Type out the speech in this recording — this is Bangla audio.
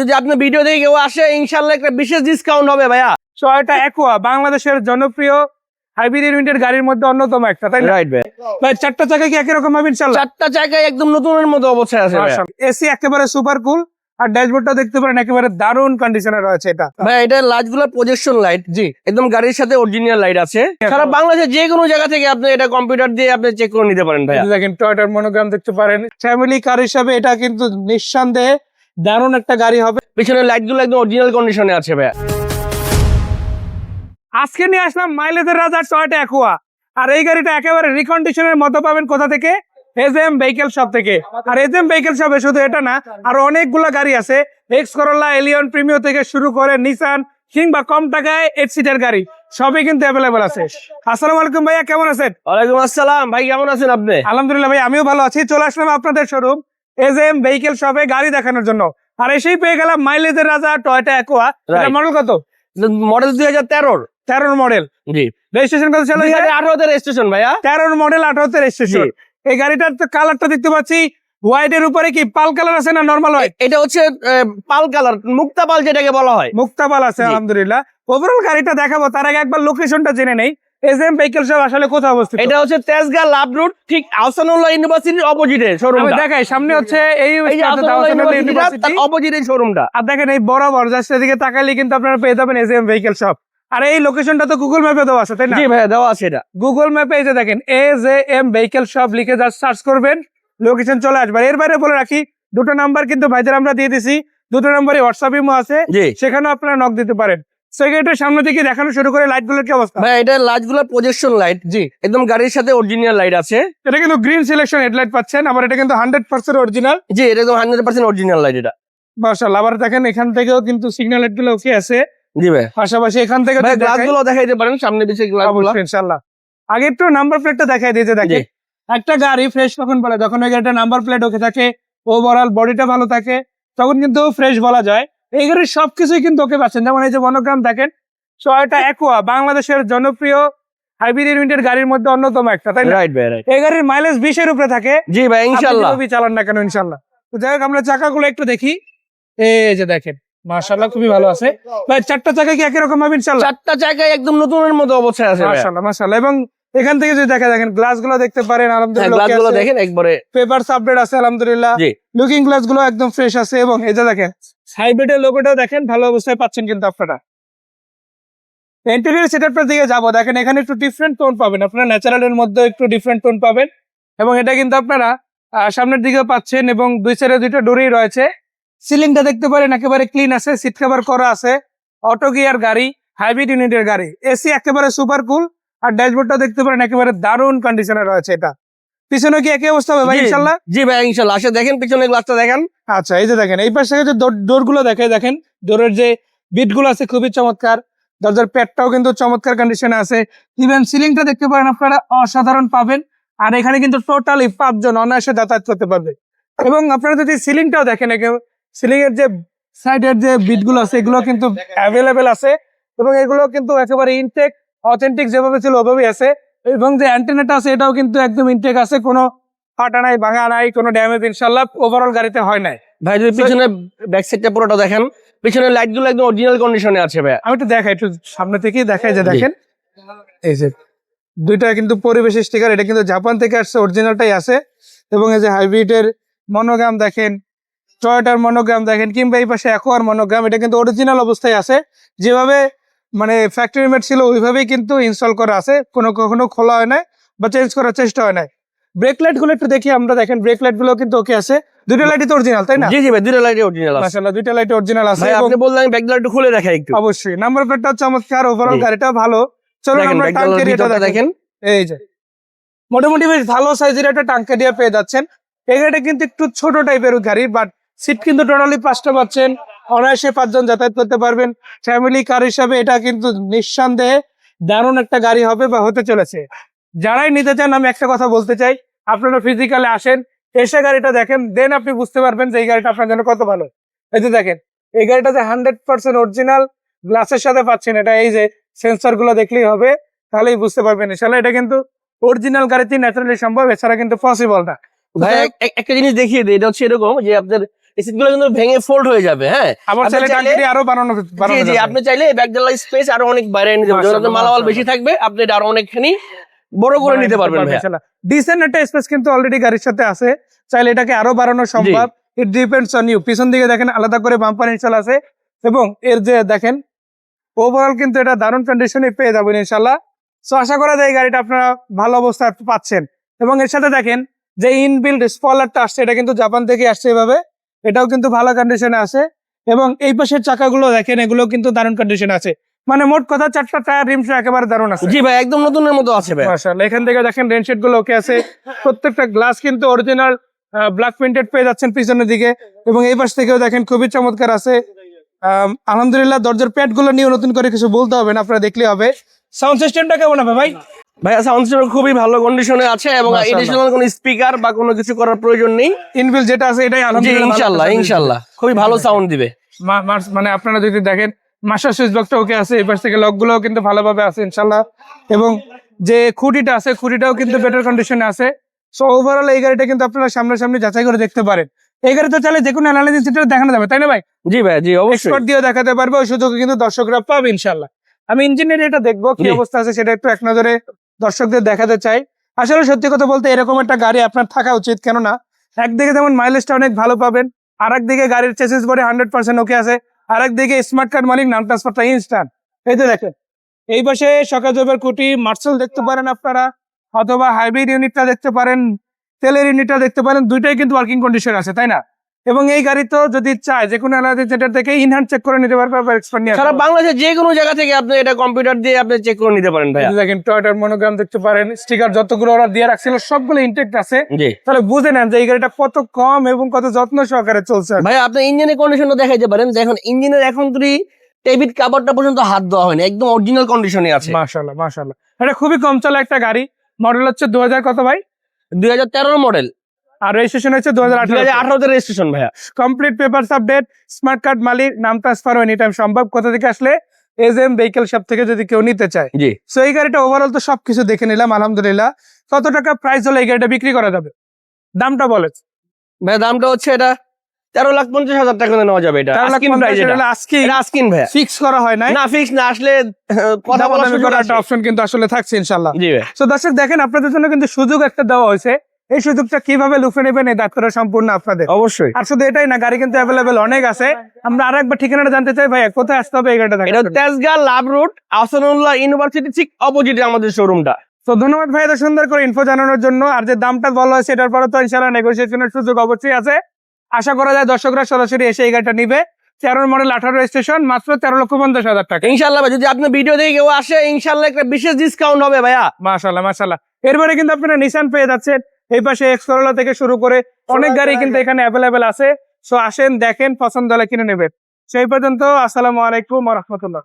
যদি আপনার ভিডিও দেখে কেউ আসে ইনশাল্লাহ একটা বিশেষ ডিসকাউন্ট হবে ভাইয়া। টয়োটা অ্যাকোয়া বাংলাদেশের জনপ্রিয় হাইব্রিড ইউনিটের গাড়ির মধ্যে অন্যতম একটা তাই রাইট ভাই। ভাই চারটা চাকা কি একই রকম হবে ইনশাল্লাহ চারটা জায়গায় একদম নতুনের মতো অবস্থায় আছে এসি একেবারে সুপার কুল আর ড্যাশবোর্ডটা দেখতে পারেন একেবারে দারুণ কন্ডিশনে রয়েছে এটা। ভাই এটা লাইটগুলো প্রজেকশন লাইট জি। একদম গাড়ির সাথে অরিজিনাল লাইট আছে। সারা বাংলাদেশের যে কোনো জায়গা থেকে আপনি এটা কম্পিউটার দিয়ে আপনি চেক করে নিতে পারেন ভাইয়া। দেখেন টয়টার মনোগ্রাম দেখতে পারেন। ফ্যামিলি কার হিসাবে এটা কিন্তু নিঃসন্দেহে দারুণ একটা গাড়ি হবে। পিছনে লাইটগুলো একদম অরিজিনাল কন্ডিশনে আছে ভাইয়া। আজকে নিয়ে আসলাম মাইলেজের রাজা টয়োটা অ্যাকোয়া আর এই গাড়িটা একেবারে রিকন্ডিশনের মতো পাবেন কোথা থেকে? এজএম ভেহিকেল শপ থেকে। আর এজএম ভেহিকেল শপে শুধু এটা না আর অনেকগুলো গাড়ি আছে। এক্স করোলা এলিয়ন প্রিমিও থেকে শুরু করে নিসান কিংবা কম টাকায় এইট সিটের গাড়ি সবই কিন্তু অ্যাভেলেবল আছে। আসসালামু আলাইকুম ভাইয়া কেমন আছেন? ওয়ালাইকুম আসসালাম। ভাই কেমন আছেন আপনি? আলহামদুলিল্লাহ ভাই আমিও ভালো আছি। চলে আসলাম আপনাদের শোরুম এজএম ভেহিকেল শপে গাড়ি দেখানোর জন্য। আর এসেই পেয়ে গেলাম মাইলেজের রাজা টয়োটা Right. মডেল কত? মডেল দুই হাজার তেরোর। তেরোর মডেল জি। রেজিস্ট্রেশন কত ছিল আঠারোতে রেজিস্ট্রেশন ভাইয়া। তেরোর মডেল আঠারোতে রেজিস্ট্রেশন এই গাড়িটার তো কালারটা দেখতে পাচ্ছি হোয়াইট এর উপরে কি পাল কালার আছে না নর্মাল হোয়াইট এটা হচ্ছে পাল কালার মুক্তা পাল যেটাকে বলা হয়। মুক্তা পাল আছে আলহামদুলিল্লাহ। ওভারঅল গাড়িটা দেখাবো তার আগে একবার লোকেশনটা জেনে নেই। এজএম ভেহিকেল শপ আসলে কোথায় অবস্থিত? এটা হচ্ছে তেজগাঁ লাভ রুট ঠিক আহসানুল্লাহ ইউনিভার্সিটির অপোজিটে আমি শোরুমটা দেখাই সামনে হচ্ছে এই ইউনিভার্সিটি অপোজিটে শোরুমটা আর দেখেন এই বরাবর জাস্ট এদিকে তাকালে কিন্তু আপনারা পেয়ে যাবেন শপ আর এই লোকেশনটা তো গুগল ম্যাপে দেওয়া আছে তাই না? জি ভাইয়া দেওয়া আছে এটা। গুগল ম্যাপে এই যে দেখেন A J M vehicle shop লিখে জাস্ট সার্চ করবেন লোকেশন চলে আসবে। এর বাইরে বলে রাখি দুটো নাম্বার কিন্তু ভাইদের আমরা দিয়ে দিছি দুটো নাম্বারে হোয়াটসঅ্যাপ ইমো আছে সেখানেও আপনারা নক দিতে পারেন। সেক্রেটারি সামনে থেকে দেখানো শুরু করে লাইটগুলোর কি অবস্থা? ভাই এটা লাইটগুলো প্রজেকশন লাইট জি একদম গাড়ির সাথে অরিজিনাল লাইট আছে। এটা কিন্তু গ্রিন সিলেকশন হেডলাইট পাচ্ছেন আবার এটা কিন্তু হান্ড্রেড পার্সেন্ট অরিজিনাল জি এটা একদম হান্ড্রেড পার্সেন্ট অরিজিনাল লাইট এটা। মার্শাল আবার দেখেন এখান থেকেও কিন্তু সিগন্যাল লাইটগুলো ওকে আছে। জি ভাই। পাশাপাশি এখান থেকে ভাই যদি দেখাই- গুলো দেখাইতে পারেন সামনে পিছিয়ে গ্লাসগুলো ইনশাল্লাহ আগে একটু নাম্বার প্লেটটা দেখাই দিয়েছে দেখেন একটা গাড়ি ফ্রেশ কখন বলে? যখন ওই গাড়িটা নাম্বার প্লেট ওকে থাকে ওভারঅল বডিটা ভালো থাকে তখন কিন্তু ফ্রেশ বলা যায়। এই গাড়ির সবকিছুই কিন্তু ওকে পাচ্ছেন। যেমন এই যে মনোগ্রাম দেখেন ছয়টা অ্যাকোয়া বাংলাদেশের জনপ্রিয় হাইব্রিড ইউনিটের গাড়ির মধ্যে অন্যতম একটা তাই না? রাইট ভাই রাইট এই গাড়ির মাইলেজ বিশের উপরে থাকে। জি ভাই চালান না কেন তো যাই হোক আমরা চাকাগুলো একটু দেখি। এই যে দেখেন খুবই ভালো আছে। ভাই চারটা চাকা কি একই রকম হবে ইনশাল্লাহ? চারটা একদম নতুনের মতো অবস্থায় আছে মাশাল্লাহ এবং এখান থেকে যদি দেখা দেখেন গ্লাসগুলো দেখতে পারেন গ্লাস আলহামদুলিল্লাহ দেখেন একবারে পেপার আপডেট আছে আলহামদুলিল্লাহ। লুকিং গ্লাসগুলো একদম ফ্রেশ আছে এবং এই যে দেখেন হাইব্রিডের লোগোটাও দেখেন ভালো অবস্থায় পাচ্ছেন কিন্তু আপনারা। ইন্টেরিয়র সেটআপটার দিকে যাব দেখেন এখানে একটু ডিফারেন্ট টোন পাবেন আপনারা ন্যাচারালের মধ্যে একটু ডিফারেন্ট টোন পাবেন। এবং এটা কিন্তু আপনারা সামনের দিকে পাচ্ছেন এবং দুই সাইডে দুইটা ডোরেই রয়েছে। সিলিংটা দেখতে পারেন একেবারে ক্লিন আছে সিট কভার করা আছে। অটো গিয়ার গাড়ি হাইব্রিড ইউনিটের গাড়ি। এসি একেবারে সুপার কুল আর ড্যাশবোর্ডটা দেখতে পারেন একেবারে দারুণ কন্ডিশনে রয়েছে এটা। পিছনে কি একই অবস্থা হবে ভাই ইনশাল্লাহ? জি ভাই ইনশাল্লাহ। আসে দেখেন পিছনে গ্লাসটা দেখেন। আচ্ছা এই যে দেখেন এই পাশ থেকে যে ডোরগুলো দেখে দেখেন ডোরের যে বিটগুলো আছে খুবই চমৎকার। দরজার প্যাডটাও কিন্তু চমৎকার কন্ডিশনে আছে। ইভেন সিলিংটা দেখতে পারেন আপনারা অসাধারণ পাবেন। আর এখানে কিন্তু টোটালি পাঁচজন অনায়াসে যাতায়াত করতে পারবে। এবং আপনারা যদি সিলিংটাও দেখেন সিলিং এর যে সাইডের যে বিটগুলো আছে এগুলো কিন্তু অ্যাভেলেবেল আছে। এবং এগুলো কিন্তু একেবারে ইনটেক অথেন্টিক যেভাবে ছিল ওভাবেই আছে। এবং যে অ্যান্টেনাটা আছে এটাও কিন্তু একদম ইনটেক আছে কোনো ফাটা নাই ভাঙা নাই কোনো ড্যামেজ ইনশাল্লাহ ওভারঅল গাড়িতে হয় নাই। ভাই যদি পিছনে ব্যাক সাইডটা পুরোটা দেখেন পিছনে লাইটগুলো একদম অরিজিনাল কন্ডিশনে আছে ভাই আমি তো দেখাই একটু সামনে থেকেই দেখাই যে। দেখেন। এই যে দুইটা কিন্তু পরিবেশ স্টিকার এটা কিন্তু জাপান থেকে আসছে অরিজিনালটাই আছে। এবং এই যে হাইব্রিডের মনোগ্রাম দেখেন টয়টার মনোগ্রাম দেখেন কিংবা এই পাশে অ্যাকোয়ার মনোগ্রাম এটা কিন্তু অরিজিনাল অবস্থায় আছে। যেভাবে মানে ফ্যাক্টরি মেড ছিল ওইভাবেই কিন্তু ইনস্টল করা আছে। কোনো কখনো খোলা হয় নাই বা চেঞ্জ করার চেষ্টা হয় নাই। ব্রেক লাইটগুলো একটু দেখি আমরা দেখেন ব্রেক লাইটগুলো কিন্তু ওকে আছে। দুইটা লাইটই তো অরিজিনাল তাই না? জি জি ভাই দুটো লাইট অরিজিনাল আছে। মাশাআল্লাহ দুইটা লাইট অরিজিনাল আছে ভাই আপনি বললেন ব্যাক লাইট খুলে দেখাই একটু। অবশ্যই নাম্বার প্লেটটা চমৎকার ওভারঅল। গাড়িটা ভালো। চলুন আমরা ব্যাক টাঙ্ক এরিয়াটা দেখেন। এই যে। মোটামুটি বেশ ভালো সাইজের একটা টাঙ্ক এরিয়া পেয়ে যাচ্ছেন। এই গাড়িটা কিন্তু একটু ছোট টাইপের গাড়ি বাট সিট কিন্তু টোটালি পাঁচটা পাচ্ছেন অনায়াসে পাঁচজন যাতায়াত করতে পারবেন। ফ্যামিলি কার হিসাবে এটা কিন্তু নিঃসন্দেহে দারুণ একটা গাড়ি হবে বা হতে চলেছে। যারাই নিতে চান, আমি একটা কথা বলতে চাই, আপনারা ফিজিক্যালে আসেন, এসে গাড়িটা দেখেন দেন আপনি বুঝতে পারবেন যে এই গাড়িটা আপনার জন্য কত ভালো। এই যে দেখেন, এই গাড়িটা যে হান্ড্রেড পার্সেন্ট অরিজিনাল গ্লাসের সাথে পাচ্ছেন, এটা এই যে সেন্সরগুলো দেখলেই হবে, তাহলেই বুঝতে পারবেন। ইনশাল্লাহ এটা কিন্তু অরিজিনাল গাড়িতে ন্যাচারালি সম্ভব, এছাড়া কিন্তু পসিবল না। ভাই এক- এক- একটা জিনিস দেখিয়ে দিই, এটা হচ্ছে এরকম যে আপনার এই সিট কিন্তু ভেঙে ফোল্ড হয়ে যাবে হ্যাঁ? আবার চাইলে চাইলে- আরও বাড়ানো জি জি আপনি চাইলে ব্যাক ডালা স্পেস আরও অনেক বাইরে নিতে পারবেন। আপনার মালামাল বেশি থাকবে আপনি এটা আরও অনেকখানি বড় করে নিতে পারবেন ডিসেন্ট একটা স্পেস কিন্তু অলরেডি গাড়ির সাথে আছে। চাইলে এটাকে আরও বাড়ানো সম্ভব। ইট ডিপেন্ডস অন ইউ পিছন দিকে দেখেন আলাদা করে বাম্পার ইনস্টল আছে। এবং এর যে দেখেন ওভারঅল কিন্তু এটা দারুণ কন্ডিশনে পেয়ে যাবেন ইনশাল্লাহ সো আশা করা যায় এই গাড়িটা আপনারা ভালো অবস্থায় পাচ্ছেন। এবং এর সাথে দেখেন যে ইনবিল্ড স্পলারটা আসছে এটা কিন্তু জাপান থেকে আসছে এভাবে। এটাও কিন্তু ভালো কন্ডিশনে আছে। এবং এই পাশের চাকাগুলো দেখেন এগুলো কিন্তু দারুণ কন্ডিশনে আছে। মানে মোট কথা চারটা টায়ার রিমস একেবারে দারুণ আছে। জি ভাই একদম নতুনের মতো আছে ভাই। মাশাআল্লাহ এখান থেকে দেখেন রেনশেডগুলো ওকে আছে। প্রত্যেকটা গ্লাস কিন্তু অরিজিনাল ব্ল্যাক প্রিন্টেড পেয়ে যাচ্ছেন পিছনের দিকে। এবং এই পাশ থেকেও দেখেন খুবই চমৎকার আছে। আলহামদুলিল্লাহ দরজার প্যাডগুলো নিয়ে নতুন করে কিছু বলতে হবে না আপনারা দেখলে হবে। সাউন্ড সিস্টেমটা কেমন হবে ভাই? ভাইয়া সাউন্ড সিস্টেম খুবই ভালো কন্ডিশনে আছে এবং এডিশনাল কোনো স্পিকার বা কোনো কিছু করার প্রয়োজন নেই। ইনবিল যেটা আছে এটাই আলহামদুলিল্লাহ আছে। ইনশাল্লাহ খুবই ভালো সাউন্ড দিবে। মানে আপনারা যদি দেখেন মাস্টার সুইচ বক্সটা ওকে আছে পাশ থেকে লকগুলো কিন্তু ভালোভাবে আছে ইনশাল্লাহ এবং যে খুঁটিটা আছে খুঁটিটাও কিন্তু বেটার কন্ডিশনে আছে। সো ওভারঅল এই গাড়িটা কিন্তু আপনারা সামনাসামনি যাচাই করে দেখতে পারেন। এই গাড়ি তো চাইলে যে কোনো অ্যানালাইসিস সেন্টারে দেখানো যাবে তাই না ভাই? জি ভাই জি অবশ্যই। এক্সপার্ট দিয়ে দেখাতে পারবে ওই সুযোগ কিন্তু দর্শকরা পাবে ইনশাল্লাহ আমি ইঞ্জিনিয়ার এটা দেখব কি অবস্থা আছে সেটা একটু এক নজরে দর্শকদের দেখাতে চাই। আসলে সত্যি কথা বলতে এরকম একটা গাড়ি আপনার থাকা উচিত। কেননা, একদিকে যেমন মাইলেজটা অনেক ভালো পাবেন আর একদিকে গাড়ির chassis body hundred percent okay আছে আর একদিকে স্মার্ট কার্ড মালিক, নাম ট্রান্সফারটা ইনস্ট্যান্ট এই তো দেখেন, এই পাশে সকাল জবের কুটি, মার্সেল দেখতে পারেন আপনারা, অথবা হাইব্রিড ইউনিটটা দেখতে পারেন, তেলের ইউনিটটা দেখতে পারেন, দুইটাই কিন্তু ওয়ার্কিং কন্ডিশন আছে, তাই না? এবং এই গাড়ি তো যদি চায় যে কোনো অ্যালার্জি সেন্টার থেকে ইনহ্যান্ড চেক করে নিতে পারবে বা এক্সপার্ট নিয়ে সারা বাংলাদেশের যে কোনো জায়গা থেকে আপনি এটা কম্পিউটার দিয়ে আপনি চেক করে নিতে পারেন এই দেখেন টয়টার মনোগ্রাম দেখতে পারেন স্টিকার যতগুলো ওরা দিয়ে রাখছিল সবগুলো ইনটেক্ট আছে। তাহলে বুঝে নেন যে এই গাড়িটা কত কম এবং কত যত্ন সহকারে চলছে। ভাই আপনি ইঞ্জিনের কন্ডিশনটা দেখাইতে পারেন। দেখুন ইঞ্জিনের এখন তুই টেবিট কাভারটা পর্যন্ত হাত দেওয়া হয়নি একদম অরিজিনাল কন্ডিশনে আছে। মাশাল্লাহ মাশাল্লাহ এটা খুবই কম চলা একটা গাড়ি। মডেল হচ্ছে দু হাজার কত ভাই? দুই হাজার তেরোর মডেল আর রেজিস্ট্রেশন হচ্ছে দু হাজার আঠারোতে রেজিস্ট্রেশন ভাইয়া। Complete paper update smart card মালিক নাম ট্রান্সফার এনি টাইম সম্ভব। কোথা থেকে আসলে? এজ এম ভেহিকেল শপ থেকে যদি কেউ নিতে চায়। জি। সো এই গাড়িটা ওভারঅল তো সবকিছু দেখে নিলাম আলহামদুলিল্লাহ। কত টাকা প্রাইস হলে এই গাড়িটা বিক্রি করা যাবে? দামটা বলে। ভাই দামটা হচ্ছে এটা তেরো লাখ পঞ্চাশ হাজার টাকা নেওয়া যাবে এটা। ফিক্স করা হয় নাই। না ফিক্স না আসলে কথা বলার। একটা অপশন কিন্তু আসলে থাকছে ইনশাল্লাহ জি ভাই তো দর্শক দেখেন আপনাদের জন্য কিন্তু সুযোগ একটা দেওয়া হয়েছে। এই সুযোগটা কীভাবে লুফে নেবেন এই দায়িত্বটা সম্পূর্ণ আপনাদের? অবশ্যই। আর শুধু এটাই না গাড়ি কিন্তু অ্যাভেলেবেল অনেক আছে। আমরা আর একবার ঠিকানাটা জানতে চাই ভাই কোথায় আসতে হবে এই গাড়িটা এটা Tejgaon love road Ahsanullah university ঠিক অপোজিটে আমাদের শোরুমটা তো ধন্যবাদ ভাই এত সুন্দর করে ইনফো জানানোর জন্য। আর যে দামটা বলা হয়েছে এটার পরে তো ইনশাল্লাহ নেগোসিয়েশনের সুযোগ অবশ্যই আছে। আশা করা যায় দর্শকরা সরাসরি এসে এই গাড়িটা নিবে। তেরো মডেল আঠারো স্টেশন মাত্র তেরো লক্ষ পঞ্চাশ হাজার টাকা। ইনশাল্লাহ ভাই যদি আপনি ভিডিও দেখে কেউ আসে ইনশাল্লাহ একটা বিশেষ ডিসকাউন্ট হবে ভাইয়া। মাশাল্লাহ মাশাল্লাহ এরপরে কিন্তু আপনারা নিশান পেয়ে যাচ্ছেন। এই পাশে এক্সকরোলা থেকে শুরু করে অনেক গাড়ি কিন্তু এখানে অ্যাভেলেবেল আছে। সো আসেন দেখেন পছন্দ হলে কিনে নেবেন। সেই পর্যন্ত আসসালামু আলাইকুম রহমতুল্লাহ।